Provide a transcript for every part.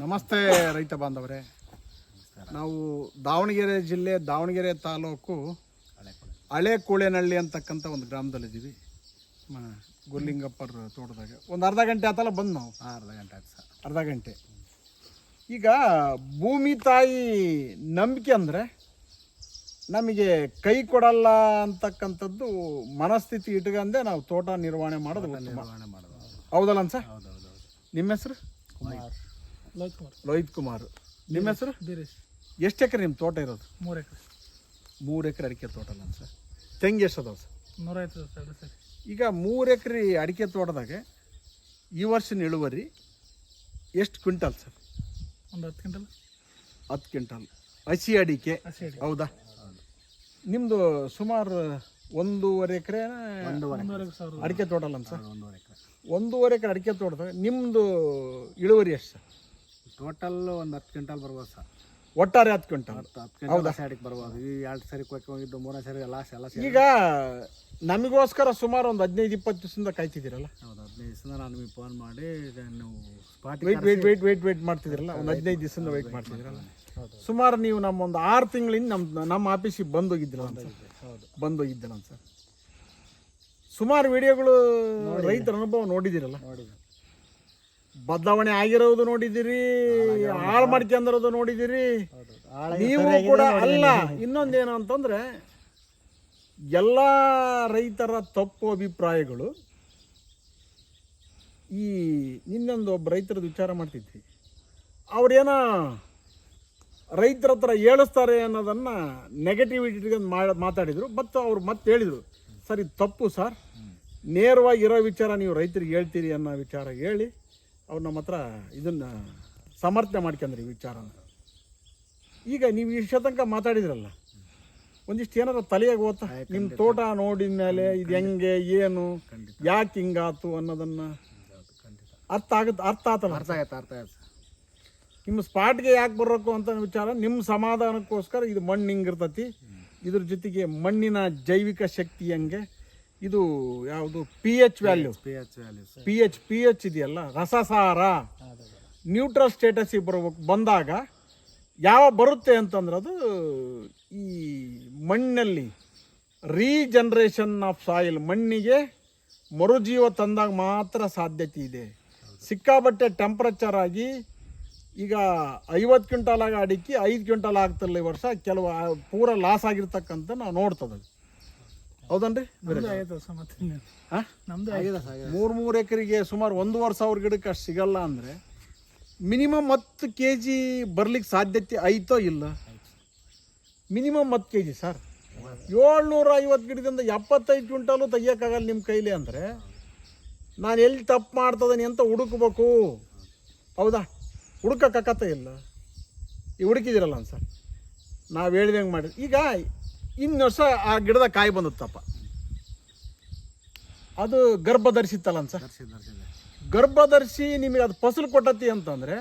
ನಮಸ್ತೆ ರೈತ ಬಾಂಧವರೇ. ನಾವು ದಾವಣಗೆರೆ ಜಿಲ್ಲೆ ದಾವಣಗೆರೆ ತಾಲೂಕು ಹಳೆ ಕೂಳೆನಹಳ್ಳಿ ಅಂತಕ್ಕಂಥ ಒಂದು ಗ್ರಾಮದಲ್ಲಿದ್ದೀವಿ. ಮ ಗುರ್ಲಿಂಗಪ್ಪರ ತೋಟದಾಗ. ಒಂದು ಅರ್ಧ ಗಂಟೆ ಆತಲ್ಲ ಬಂದು ನಾವು? ಅರ್ಧ ಗಂಟೆ ಆಯ್ತು ಸರ್. ಅರ್ಧ ಗಂಟೆ. ಈಗ ಭೂಮಿ ತಾಯಿ ನಂಬಿಕೆ ಅಂದರೆ ನಮಗೆ ಕೈ ಕೊಡಲ್ಲ ಅಂತಕ್ಕಂಥದ್ದು ಮನಸ್ಥಿತಿ ಇಟ್ಕೊಂಡೆ ನಾವು ತೋಟ ನಿರ್ವಹಣೆ ಮಾಡೋದು ನಿರ್ವಹಣೆ ಮಾಡೋದು. ಹೌದಲ್ಲ ಸರ್? ನಿಮ್ಮ ಹೆಸರು? ಕುಮಾರ್. ಲೋಹಿತ್ ಕುಮಾರ್. ಲೋಹಿತ್ ಕುಮಾರ್. ನಿಮ್ಮ ಹೆಸರು? ಬೀರೇಶ್ ಎಷ್ಟು ಎಕರೆ ನಿಮ್ಮ ತೋಟ ಇರೋದು? ಮೂರು ಎಕರೆ. ಮೂರು ಎಕರೆ ಅಡಿಕೆ ತೋಟ ಅಲ್ಲ ಸರ್. ತೆಂಗು ಎಷ್ಟು ಅದಾವೆ ಸರ್? ನೂರೈವತ್ತು ಸರ್ ಸರ್. ಈಗ ಮೂರು ಎಕರೆ ಅಡಿಕೆ ತೋಟದಾಗ ಈ ವರ್ಷನ ಇಳುವರಿ ಎಷ್ಟು ಕ್ವಿಂಟಲ್ ಸರ್? ಒಂದು ಹತ್ತು ಕ್ವಿಂಟಲ್. ಹತ್ತು ಕ್ವಿಂಟಲ್. ಹಸಿ ಅಡಿಕೆ. ಹಸಿ ಹೌದಾ? ನಿಮ್ಮದು ಸುಮಾರು ಒಂದೂವರೆ ಎಕರೆ ಒಂದೂವರೆ ಸಾವಿರ ಅಡಿಕೆ ತೋಟ ಅಲ್ಲ ಸರ್? ಒಂದೂವರೆ ಎಕರೆ. ಒಂದೂವರೆ ಎಕರೆ ಅಡಿಕೆ ತೋಟದಾಗ ನಿಮ್ಮದು ಇಳುವರಿ ಎಷ್ಟು ಸರ್? ಟೋಟಲ್ ಒಂದು ಹತ್ತು ಕ್ವಿಂಟಲ್ ಬರ್ಬೋದು ಸರ್. ಒಟ್ಟಾರೆ ಹತ್ತು ಕ್ವಿಂಟಲ್? ಹತ್ತು ಹತ್ತು ಕ್ವಿಂಟಲ್ ಸೈಡಿಗೆ ಬರ್ಬೋದು. ಈ ಎರಡು ಸರಿ ಕೊಕ್ಕೆ ಹೋಗಿದ್ದು ಮೂರನೇ ಸರಿ ಎಲ್ಲ ಎಲ್ಲ ಸೇರಿ ಈಗ ನಮಗೋಸ್ಕರ ಸುಮಾರು ಒಂದು ಹದಿನೈದು ಇಪ್ಪತ್ತು ದಿವಸದಿಂದ ಕಾಯ್ತಿದ್ದೀರಲ್ಲ? ಹೌದು ಹದಿನೈದು ದಿವಸದಿಂದ ನಾನು ನಿಮಗೆ ಫೋನ್ ಮಾಡಿ ಈಗ ನೀವು ಸ್ಪಾಟಿಗೆ wait wait wait wait wait ಮಾಡ್ತಿದ್ದೀರಲ್ಲ? ಒಂದು ಹದಿನೈದು ದಿವಸದಿಂದ ವೆಯ್ಟ್ ಮಾಡ್ತಿದ್ರಲ್ಲ ಸುಮಾರು ನೀವು ನಮ್ಮ ಒಂದು ಆರು ತಿಂಗಳಿಂದ ನಮ್ಮ ನಮ್ಮ ಆಫೀಸಿಗೆ ಬಂದು ಹೋಗಿದ್ದಿಲ್ಲ ಅಂತ ಹೌದು. ಬಂದು ಹೋಗಿದ್ದಿಲ್ಲ ಅಂತ ಸರ್. ಸುಮಾರು ವಿಡಿಯೋಗಳು ರೈತರ ಅನುಭವ ನೋಡಿದ್ದೀರಲ್ಲ? ನೋಡಿದೆ ಬದಲಾವಣೆ ಆಗಿರೋದು ನೋಡಿದಿರಿ ಹಾಳು ಮಾಡ್ಕೊಂಡಿರೋದು ನೋಡಿದಿರಿ ನೀವು ಕೂಡ ಅಲ್ಲ ಇನ್ನೊಂದೇನು ಅಂತಂದ್ರೆ ಎಲ್ಲ ರೈತರ ತಪ್ಪು ಅಭಿಪ್ರಾಯಗಳು ಈ ಇನ್ನೊಂದು ಒಬ್ಬ ರೈತರದ ವಿಚಾರ ಮಾಡ್ತಿದ್ವಿ. ಅವ್ರೇನೋ ರೈತರ ಹತ್ರ ಹೇಳಿಸ್ತಾರೆ ಅನ್ನೋದನ್ನು ನೆಗೆಟಿವಿಟಿ ಮಾತಾಡಿದರು ಮತ್ತು ಅವ್ರು ಮತ್ತೆ ಹೇಳಿದರು ಸರ್ ಇದು ತಪ್ಪು ಸರ್ ನೇರವಾಗಿರೋ ವಿಚಾರ ನೀವು ರೈತರಿಗೆ ಹೇಳ್ತೀರಿ ಅನ್ನೋ ವಿಚಾರ ಹೇಳಿ ಅವ್ರು ನಮ್ಮ ಹತ್ರ ಇದನ್ನು ಸಮರ್ಥನೆ ಮಾಡ್ಕೊಂಡ್ರಿ ಈ ವಿಚಾರನ ಈಗ ನೀವು ಇಷ್ಟ ತನಕ ಮಾತಾಡಿದ್ರಲ್ಲ ಒಂದಿಷ್ಟು ಏನಾರ ತಲೆಯಾಗ ಓದ್ತಾ ನಿಮ್ಮ ತೋಟ ನೋಡಿದ ಮೇಲೆ ಇದು ಹೆಂಗೆ ಏನು ಯಾಕೆ ಹಿಂಗಾತು ಅನ್ನೋದನ್ನು ಅರ್ಥ ಆಗುತ್ತೆ ಅರ್ಥ ಆತಲ್ಲ? ಅರ್ಥ ಆಯ್ತು ಅರ್ಥ ಆಯ್ತು. ನಿಮ್ಮ ಸ್ಪಾಟ್ಗೆ ಯಾಕೆ ಬರಬೇಕು ಅಂತ ವಿಚಾರ ನಿಮ್ಮ ಸಮಾಧಾನಕ್ಕೋಸ್ಕರ ಇದು ಮಣ್ಣು ಹಿಂಗಿರ್ತತಿ. ಇದ್ರ ಜೊತೆಗೆ ಮಣ್ಣಿನ ಜೈವಿಕ ಶಕ್ತಿ ಹೆಂಗೆ? ಇದು ಯಾವುದು P H value P H values P H P H ಇದೆಯಲ್ಲ? ರಸಸಾರ. ನ್ಯೂಟ್ರಲ್ ಸ್ಟೇಟಸ್ಸಿಗೆ ಬರ್ಬೇಕು ಬಂದಾಗ ಯಾವ ಬರುತ್ತೆ ಅಂತಂದ್ರೆ ಅದು ಈ ಮಣ್ಣಲ್ಲಿ ರೀಜನ್ರೇಷನ್ ಆಫ್ ಸಾಯಿಲ್ ಮಣ್ಣಿಗೆ ಮರುಜೀವ ತಂದಾಗ ಮಾತ್ರ ಸಾಧ್ಯತೆ ಇದೆ. ಸಿಕ್ಕಾಬಟ್ಟೆ ಟೆಂಪ್ರೇಚರ್ ಆಗಿ ಈಗ ಐವತ್ತು ಕ್ವಿಂಟಲ್ ಆಗಿ ಅಡಿಕೆ ಐದು ಕ್ವಿಂಟಲ್ ಆಗ್ತಿಲ್ಲ ಈ ವರ್ಷ ಕೆಲವು ಪೂರ ಲಾಸ್ ಆಗಿರ್ತಕ್ಕಂಥ ನಾವು ನೋಡ್ತದೆ. ಹೌದನ್ರಿ? ಮೂರ್ ಮೂರು ಎಕರೆಗೆ ಸುಮಾರು ಒಂದೂವರೆ ಸಾವಿರ ಗಿಡಕ್ಕೆ ಅಷ್ಟು ಸಿಗಲ್ಲ ಅಂದರೆ ಮಿನಿಮಮ್ ಹತ್ತು ಕೆ ಜಿ ಬರ್ಲಿಕ್ಕೆ ಸಾಧ್ಯತೆ ಐತೋ ಇಲ್ಲ? ಮಿನಿಮಮ್ ಹತ್ತು ಕೆ ಜಿ ಸರ್. ಏಳ್ನೂರ ಐವತ್ತು ಗಿಡದಿಂದ ಎಪ್ಪತ್ತೈದು ಕ್ವಿಂಟಲು ತೆಗಿಯೋಕ್ಕಾಗಲ್ಲ ನಿಮ್ಮ ಕೈಲಿ ಅಂದರೆ ನಾನು ಎಲ್ಲಿ ತಪ್ಪು ಮಾಡ್ತದನಿ ಅಂತ ಹುಡುಕ್ಬೇಕು. ಹೌದಾ? ಹುಡುಕಕ್ಕಾಗತ್ತ ಇಲ್ಲ. ಈ ಹುಡುಕಿದಿರಲ್ಲ ಸರ್. ನಾವು ಹೇಳಿದಂಗೆ ಮಾಡಿ ಈಗ ಇನ್ನು ವರ್ಷ ಆ ಗಿಡದ ಕಾಯಿ ಬಂದತ್ತಪ್ಪ. ಅದು ಗರ್ಭ ಧರಿಸಿತ್ತಲ್ಲ ಸರ್. ಗರ್ಭ ನಿಮಗೆ ಅದು ಫಸಲು ಕೊಟ್ಟತಿ ಅಂತಂದರೆ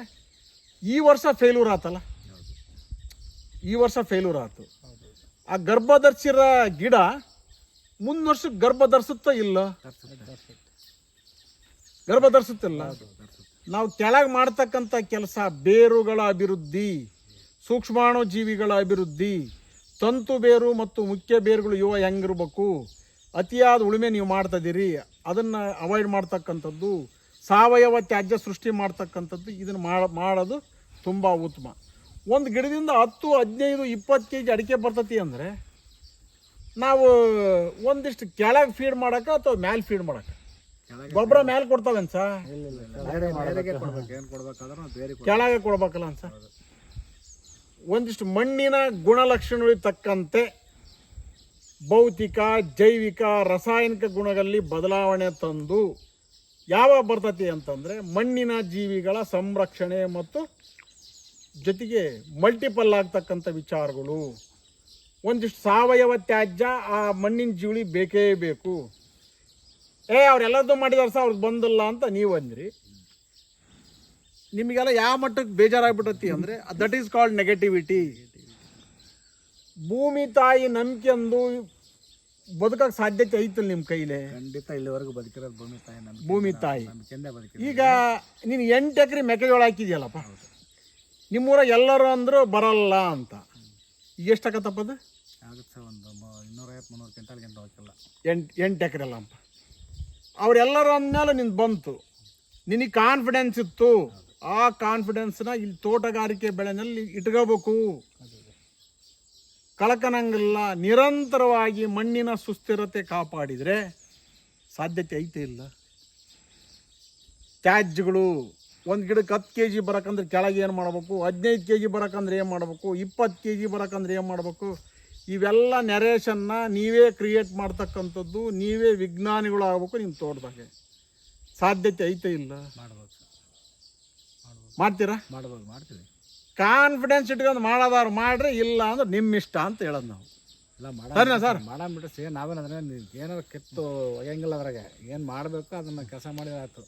ಈ ವರ್ಷ ಫೇಲ್ಯೂರ್ ಆತಲ್ಲ. ಈ ವರ್ಷ ಫೇಲ್ಯೂರ್ ಆಯ್ತು ಆ ಗರ್ಭ ಧರಿಸಿರೋ ಗಿಡ ಮುಂದಿನ ವರ್ಷ ಗರ್ಭ ಧರಿಸುತ್ತಾ ಇಲ್ಲ? ಗರ್ಭ ಧರಿಸುತ್ತಿಲ್ಲ ನಾವು ಕೆಳಗೆ ಮಾಡ್ತಕ್ಕಂಥ ಕೆಲಸ ಬೇರುಗಳ ಅಭಿವೃದ್ಧಿ ಸೂಕ್ಷ್ಮಾಣು ಜೀವಿಗಳ ಅಭಿವೃದ್ಧಿ ತಂತು ಬೇರು ಮತ್ತು ಮುಖ್ಯ ಬೇರುಗಳು ಯುವ ಹೆಂಗಿರ್ಬೇಕು? ಅತಿಯಾದ ಉಳುಮೆ ನೀವು ಮಾಡ್ತಿದ್ದೀರಿ ಅದನ್ನು ಅವಾಯ್ಡ್ ಮಾಡ್ತಕ್ಕಂಥದ್ದು ಸಾವಯವ ತ್ಯಾಜ್ಯ ಸೃಷ್ಟಿ ಮಾಡ್ತಕ್ಕಂಥದ್ದು ಇದನ್ನು ಮಾಡೋದು ತುಂಬ ಉತ್ತಮ. ಒಂದು ಗಿಡದಿಂದ ಹತ್ತು ಹದಿನೈದು ಇಪ್ಪತ್ತು ಕೆ ಜಿ ಅಡಿಕೆ ಬರ್ತತಿ ಅಂದರೆ ನಾವು ಒಂದಿಷ್ಟು ಕೆಳಗೆ ಫೀಡ್ ಮಾಡೋಕೆ ಅಥವಾ ಮ್ಯಾಲೆ ಫೀಡ್ ಮಾಡೋಕೆ? ಗೊಬ್ಬರ ಮ್ಯಾಲೆ ಕೊಡ್ತಾವೇನು ಸರ್? ಕೆಳಗೆ ಕೊಡ್ಬೇಕಲ್ಲ ಅಂತ ಒಂದಿಷ್ಟು ಮಣ್ಣಿನ ಗುಣಲಕ್ಷಣಗಳಿಗೆ ತಕ್ಕಂತೆ ಭೌತಿಕ, ಜೈವಿಕ, ರಾಸಾಯನಿಕ ಗುಣಗಳಲ್ಲಿ ಬದಲಾವಣೆ ತಂದು ಯಾವಾಗ ಬರ್ತತಿ ಅಂತಂದರೆ ಮಣ್ಣಿನ ಜೀವಿಗಳ ಸಂರಕ್ಷಣೆ ಮತ್ತು ಜೊತೆಗೆ ಮಲ್ಟಿಪಲ್ ಆಗ್ತಕ್ಕಂಥ ವಿಚಾರಗಳು. ಒಂದಿಷ್ಟು ಸಾವಯವ ತ್ಯಾಜ್ಯ, ಆ ಮಣ್ಣಿನ ಜೀವಳಿ ಬೇಕೇ ಬೇಕು. ಏ ಅವರೆಲ್ಲದೂ ಮಾಡಿದಾರೆ ಸರ್ ಅವ್ರಿಗೆ ಬಂದಿಲ್ಲ ಅಂತ ನೀವು ಅಂದ್ರಿ. ನಿಮಗೆಲ್ಲ ಯಾವ ಮಟ್ಟಕ್ಕೆ ಬೇಜಾರಾಗ್ಬಿಟ್ಟತಿ ಅಂದರೆ ದಟ್ ಈಸ್ ಕಾಲ್ಡ್ ನೆಗೆಟಿವಿಟಿ ಭೂಮಿ ತಾಯಿ ನಂಬಿಕೆ ಅಂದು ಬದುಕಕ್ಕೆ ಸಾಧ್ಯತೆ ಐತಲ್ಲ ನಿಮ್ಮ ಕೈಲೇ? ಖಂಡಿತ ಇಲ್ಲಿವರೆಗೂ ಬದುಕಿರೋದು ಭೂಮಿ ತಾಯಿ ನಂಬಿಕೆ ಭೂಮಿ ತಾಯಿ. ನಂಬಿಕೆಂದೇ ಬದುಕಿ ಈಗ ನೀನು ಎಂಟು ಎಕರೆ ಮೆಕ್ಕೆಜೋಳ ಹಾಕಿದೆಯಲ್ಲಪ್ಪ? ನಿಮ್ಮೂರ ಎಲ್ಲರೂ ಅಂದರು ಬರಲ್ಲ ಅಂತ. ಈಗ ಎಷ್ಟಾಗತ್ತಪ್ಪ ಅದು? ಆಗುತ್ತೆ ಸರ್ ಒಂದು ಇನ್ನೂರೈವತ್ತು ಮುನ್ನೂರು ಕ್ವಿಂಟಲ್ ಗಂಟೆ ಹೋಗಿಲ್ಲ ಎಂಟು ಎಂಟು ಎಕರೆ ಅಲ್ಲಪ್ಪ ಅವರೆಲ್ಲರೂ ಅಂದಮೇಲೆ ನಿನ್ನ ಬಂತು. ನಿನಗೆ ಕಾನ್ಫಿಡೆನ್ಸ್ ಇತ್ತು. ಆ ಕಾನ್ಫಿಡೆನ್ಸ್ನ ಇಲ್ಲಿ ತೋಟಗಾರಿಕೆ ಬೆಳೆನಲ್ಲಿ ಇಟ್ಕೋಬೇಕು. ಕಳಕನಂಗಿಲ್ಲ, ನಿರಂತರವಾಗಿ ಮಣ್ಣಿನ ಸುಸ್ಥಿರತೆ ಕಾಪಾಡಿದರೆ ಸಾಧ್ಯತೆ ಐತೆ ಇಲ್ಲ? ತ್ಯಾಜ್ಯಗಳು, ಒಂದು ಗಿಡಕ್ಕೆ ಹತ್ತು ಕೆ ಜಿ ಬರಕಂದ್ರೆ ಕೆಳಗೆ ಏನು ಮಾಡಬೇಕು? ಹದಿನೈದು ಕೆ ಜಿ ಬರಕಂದ್ರೆ ಏನು ಮಾಡಬೇಕು? ಇಪ್ಪತ್ತು ಕೆ ಜಿ ಬರಕಂದ್ರೆ ಏನು ಮಾಡಬೇಕು? ಇವೆಲ್ಲ ನೆರೇಷನ್ನ ನೀವೇ ಕ್ರಿಯೇಟ್ ಮಾಡ್ತಕ್ಕಂಥದ್ದು, ನೀವೇ ವಿಜ್ಞಾನಿಗಳು ಆಗ್ಬೇಕು ನಿಮ್ಮ ತೋಟದಾಗೆ. ಸಾಧ್ಯತೆ ಐತೆ ಇಲ್ಲ? ಮಾಡ್ಬೇಕು ಮಾಡ್ತೀರಾ? ಮಾಡ್ಬೋದು ಮಾಡ್ತೀವಿ. ಕಾನ್ಫಿಡೆನ್ಸ್ ಇಟ್ಕೊಂಡು ಮಾಡೋದಾರು ಮಾಡ್ರಿ ಇಲ್ಲ ಅಂದ್ರೆ ನಿಮ್ಮ ಇಷ್ಟ ಅಂತ ಹೇಳೋದು ನಾವು. ಇಲ್ಲ ಸರಿನಾ ಸರ್? ಮಾಡಂಬಿಟ್ಟು ಸೇ ನಾವೇನಂದ್ರೆ ಏನಾದ್ರು ಕೆತ್ತು ಒಯ್ಯಂಗಿಲ್ಲ ಅದ್ರಾಗ. ಏನು ಮಾಡಬೇಕು ಅದನ್ನು ಕೆಲಸ ಮಾಡಿದ್ರೆ ಆಯ್ತು.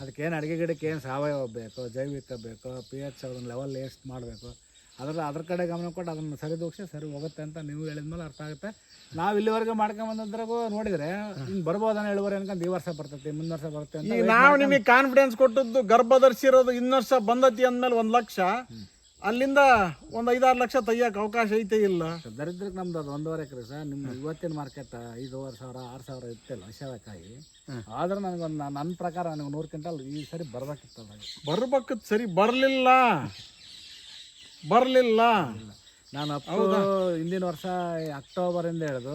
ಅದಕ್ಕೆ ಏನು ಅಡುಗೆ ಗಿಡಕ್ಕೆ ಏನು ಸಾವಯವ ಬೇಕು ಜೈವಿಕ ಬೇಕು ಪಿ ಎಚ್ ಅದನ್ನು ಲೆವೆಲ್ ಎಷ್ಟು ಮಾಡಬೇಕು. ಅದ್ರ ಅದ್ರ ಕಡೆ ಗಮನ ಕೊಟ್ಟು ಅದನ್ನು ದೋಷ ಸರಿ ಹೋಗುತ್ತೆ ಅಂತ ನೀವು ಹೇಳಿದ್ಮೇಲೆ ಅರ್ಥ ಆಗುತ್ತೆ. ನಾವು ಇಲ್ಲಿವರೆಗೆ ಮಾಡ್ಕೊಂಬಂದ್ರಾಗೂ ನೋಡಿದ್ರೆ ಹಿಂಗೆ ಬರ್ಬೋದನ್ನ ಇಳುವರಿ ಅನ್ಕೊಂಡು ಈ ವರ್ಷ ಬರ್ತೈತಿ ಮುಂದಿನ ವರ್ಷ ಬರುತ್ತೆ ನಾವು ನಿಮಗೆ ಕಾನ್ಫಿಡೆನ್ಸ್ ಕೊಟ್ಟದ್ದು ಗರ್ಭ ಧರಿಸಿರೋದು ಇನ್ನೂ ವರ್ಷ ಬಂದತಿ ಅಂದ್ಮೇಲೆ ಒಂದು ಲಕ್ಷ. ಅಲ್ಲಿಂದ ಒಂದು ಐದಾರು ಲಕ್ಷ ತೆಗಿಯೋಕೆ ಅವಕಾಶ ಐತೆ ಇಲ್ಲ? ದರಿದ್ರಕ್ಕೆ ನಮ್ದು ಅದು ಒಂದೂವರೆ ಎಕರೆ ಸರ್. ನಿಮ್ಮ ಇವತ್ತಿನ ಮಾರ್ಕೆಟ್ ಐದೂವರೆ ಸಾವಿರ ಆರು ಸಾವಿರ ಇತ್ತಿಲ್ಲ ಹಸಿಕಾಯಿ ಆದ್ರೆ ನನಗೊಂದು ನನ್ನ ಪ್ರಕಾರ ನನಗೆ ನೂರು ಕ್ವಿಂಟಲ್ ಈ ಸರಿ ಬರ್ಬೇಕಿತ್ತು ಬರ್ಬೇಕು ಸರಿ ಬರಲಿಲ್ಲ. ಬರಲಿಲ್ಲ. ನಾನು ಅಪ್ಪು ಹಿಂದಿನ ವರ್ಷ ಅಕ್ಟೋಬರಿಂದ ಹಿಡಿದು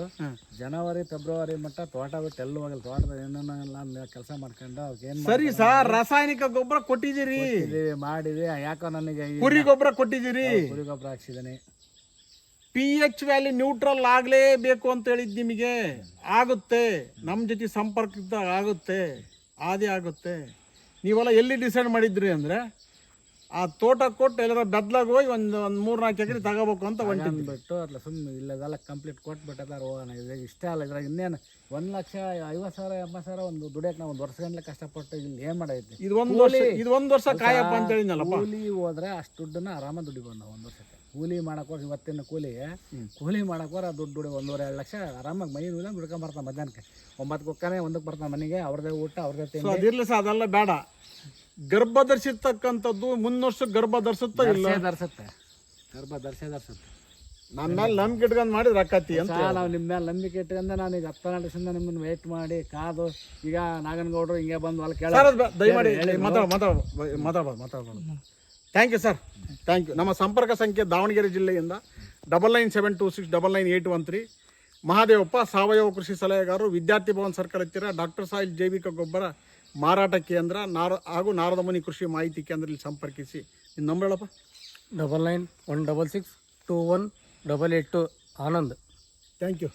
ಜನವರಿ ಫೆಬ್ರವರಿ ಮಟ್ಟ ತೋಟ ಬಿಟ್ಟು ಎಲ್ಲೂ ಹೋಗಲ್ಲ ತೋಟದ ಏನೇನೆಲ್ಲ ಕೆಲಸ ಮಾಡ್ಕೊಂಡು ಅವ್ರಿಗೆ ಏನು ಸರಿ ಸರ್ ರಾಸಾಯನಿಕ ಗೊಬ್ಬರ ಕೊಟ್ಟಿದ್ದೀರಿ. ಮಾಡಿದೀವಿ ಮಾಡಿದ್ವಿ ಯಾಕೋ ನನಗೆ ಕುರಿ ಗೊಬ್ಬರ ಕೊಟ್ಟಿದ್ದೀರಿ. ಕುರಿ ಗೊಬ್ಬರ ಹಾಕ್ಸಿದ್ದೀನಿ. ಪಿ ಎಚ್ ವ್ಯಾಲಿ ನ್ಯೂಟ್ರಲ್ ಆಗಲೇಬೇಕು ಅಂತ ಹೇಳಿದ್ ನಿಮಗೆ. ಆಗುತ್ತೆ. ನಮ್ಮ ಜೊತೆ ಸಂಪರ್ಕ ಇದ್ದಾಗ ಆಗುತ್ತೆ. ಆದಿ ಆಗುತ್ತೆ. ನೀವೆಲ್ಲ ಎಲ್ಲಿ ಡಿಸೈಡ್ ಮಾಡಿದ್ರಿ ಅಂದರೆ? ಆ ತೋಟ ಕೊಟ್ಟು ಎಲ್ಲರ ಬೆದ್ಲಾಗ ಹೋಗಿ ಒಂದು ಒಂದು ಮೂರು ನಾಲ್ಕು ಎಕರೆ ತಗೋಬೇಕು ಅಂತ ಹೊಂಟಿದ್ವಿ. ಬಿಟ್ಟು ಅಲ್ಲ ಸುಮ್ಮನೆ ಇಲ್ಲದೆಲ್ಲ ಕಂಪ್ಲೀಟ್ ಕೊಟ್ಬಿಟ್ಟದಾರ ಹೋಗೋಣ. ಇದ್ರಾಗ ಇಷ್ಟ ಅಲ್ಲ ಇದ್ರಾಗ ಇನ್ನೇನು ಒಂದು ಲಕ್ಷ ಐವತ್ತು ಸಾವಿರ ಎಂಬತ್ತು ಸಾವಿರ ಒಂದು ದುಡಿಯಕ್ಕೆ ನಾವು ಒಂದು ವರ್ಷ ಗಂಟ್ಲೆ ಕಷ್ಟಪಟ್ಟು ಇಲ್ಲಿ ಏನು ಮಾಡೈತಿ? ಇದು ಒಂದು ವರ್ಷ ಇದು ಒಂದು ವರ್ಷ ಕಾಯಪ್ಪ ಅಂತ ಹೇಳಿದ್ನಲ್ಲ ಕೂಲಿ ಹೋದ್ರೆ ಅಷ್ಟು ದುಡ್ಡನ್ನ ಆರಾಮ ದುಡಿಬೋದು ನಾವು ಒಂದು ವರ್ಷಕ್ಕೆ. ಕೂಲಿ ಮಾಡಕ್ಕೆ ಹೋಗಿ ಇವತ್ತಿನ ಕೂಲಿ ಕೂಲಿ ಮಾಡಕ್ಕೆ ಹೋದ್ರೆ ದುಡ್ಡು ದುಡಿ ಒಂದೂವರೆ ಎರಡು ಲಕ್ಷ ಆರಾಮಾಗಿ ಮೈ ಇಲ್ಲ ದುಡ್ಕೊಂಡ್ ಬರ್ತಾನೆ ಮಧ್ಯಾಹ್ನಕ್ಕೆ. ಒಂಬತ್ತು ಕುಕ್ಕನೆ ಒಂದಕ್ಕೆ ಬರ್ತಾನೆ ಮನೆಗೆ ಅವ್ರದ್ದೇ ಊಟ ಅವ್ರದೇ ತಿಂಡಿ. ಸರ್ ಅದೆಲ್ಲ ಬೇಡ. ಗರ್ಭ ಧರಿಸಿರ್ತಕ್ಕಂಥದ್ದು ಮುಂದಿನ ವರ್ಷ ಗರ್ಭ ಧರಿಸುತ್ತಾ. ಇಲ್ಲ ಧರಿಸುತ್ತೆ ಗರ್ಭ ಧರಿಸ ಧರಿಸುತ್ತೆ. ನನ್ನ ಮೇಲೆ ನಂಬಿಕೆ ಇಟ್ಕೊಂಡು ಮಾಡಿ ರಕ್ಕತ್ತಿ ಅಂತ ನಾವು ನಿಮ್ಮ ಮೇಲೆ ನಂಬಿಕೆ ಇಟ್ಕೊಂಡು ನಾನು ಈಗ ಹತ್ತು ದಿವಸದಿಂದ ನಿಮ್ಮನ್ನು ವೇಟ್ ಮಾಡಿ ಕಾದು ಈಗ ನಾಗನಗೌಡರು ಹಿಂಗೆ ಬಂದು ಅಲ್ಲಿ ಕೇಳ ಸರ್ ದಯಮಾಡಿ ಮಾತಾಡ ಮಾತಾಡ ಮಾತಾಡ್ಬೋದು ಮಾತಾಡ್ಬೋದು thank you sir thank you ನಮ್ಮ ಸಂಪರ್ಕ ಸಂಖ್ಯೆ ದಾವಣಗೆರೆ ಜಿಲ್ಲೆಯಿಂದ double nine seven two six double nine eight one three Mahadevappa ಸಾವಯವ ಕೃಷಿ ಸಲಹೆಗಾರರು ವಿದ್ಯಾರ್ಥಿ ಭವನ್ ಸರ್ಕಲ್ ಹತ್ತಿರ ಡಾಕ್ಟರ್ ಸಾಹಿಲ್ ಜೈವಿಕ ಗೊಬ್ಬರ ಮಾರಾಟ ಕೇಂದ್ರ ನಾರ ಹಾಗೂ ನಾರದಮುನಿ ಕೃಷಿ ಮಾಹಿತಿ ಕೇಂದ್ರದಲ್ಲಿ ಸಂಪರ್ಕಿಸಿ. ನಿಮ್ಮ ನಂಬರ್ ಹೇಳಪ್ಪ double nine one double six two one double eight two Anand. Thank you